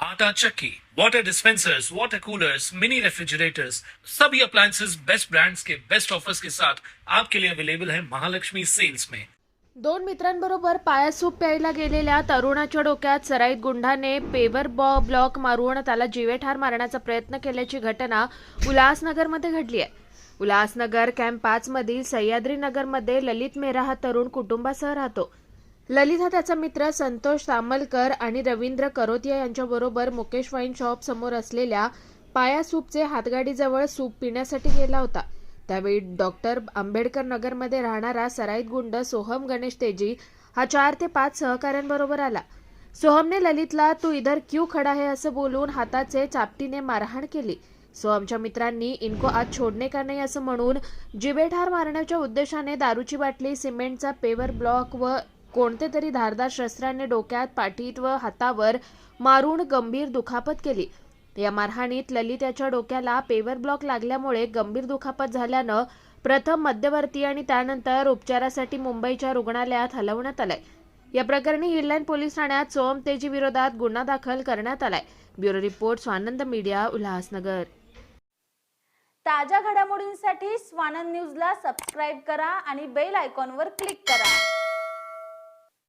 आटा चक्की, water dispensers water coolers mini refrigerators सभी appliances best brands के बेस्ट ऑफर्स के साथ आपके लिए अवेलेबल है महालक्ष्मी सेल्स में। दोन मित्रांबरोबर पायात सूप प्यायला गेलेल्या तरुणाच्या डोक्यात सराईत गुंडाने पेवर बॉ ब्लॉक मारून त्याला जीवेठार मारण्याचा प्रयत्न केल्याची घटना उल्हासनगरमध्ये घडली आहे. उल्हासनगर कॅम्प पाच मधील सह्याद्री नगरमध्ये ललित मेहरा हा तरुण कुटुंबासह राहतो. ललित हा त्याचा मित्र संतोष सामलकर आणि रवींद्र करोतिया यांच्याबरोबर मुकेश वाईन शॉप समोर असलेल्या पाया सूपचे हातगाडीजवळ सूप पिण्यासाठी गेला होता. त्यावेळी डॉक्टर आंबेडकर नगरमध्ये राहणारा सराईत गुंड सोहम गणेश तेजी हा चार ते पाच सहकाऱ्यांबरोबर आला. सोहमने ललितला तू इधर क्यू खडा है? असं बोलून हाताचे चापटीने मारहाण केली. सोहमच्या मित्रांनी इनको आज छोडणे का नाही? असं म्हणून जिबेठार मारण्याच्या उद्देशाने दारूची बाटली सिमेंटचा पेवर ब्लॉक व कोणते तरी धारदार शस्त्राने डोक्यात पाठीत व हातावर मारून गंभीर दुखापत केली. या मारहाणीत ललित याच्या डोक्याला पेवर ब्लॉक लागल्यामुळे गंभीर दुखापत झाल्यानं प्रथम मध्यवर्ती आणि त्यानंतर उपचारासाठी मुंबईच्या रुग्णालयात हलवण्यात आलंय. या प्रकरणी हिडलाईन पोलीस ठाण्यात सोम तेजी विरोधात गुन्हा दाखल करण्यात आलाय. Bureau report Swanand media Ulhasnagar. ताज्या घडामोडींसाठी स्वानंद न्यूजला सबस्क्राईब करा आणि बेल आयकॉनवर क्लिक करा.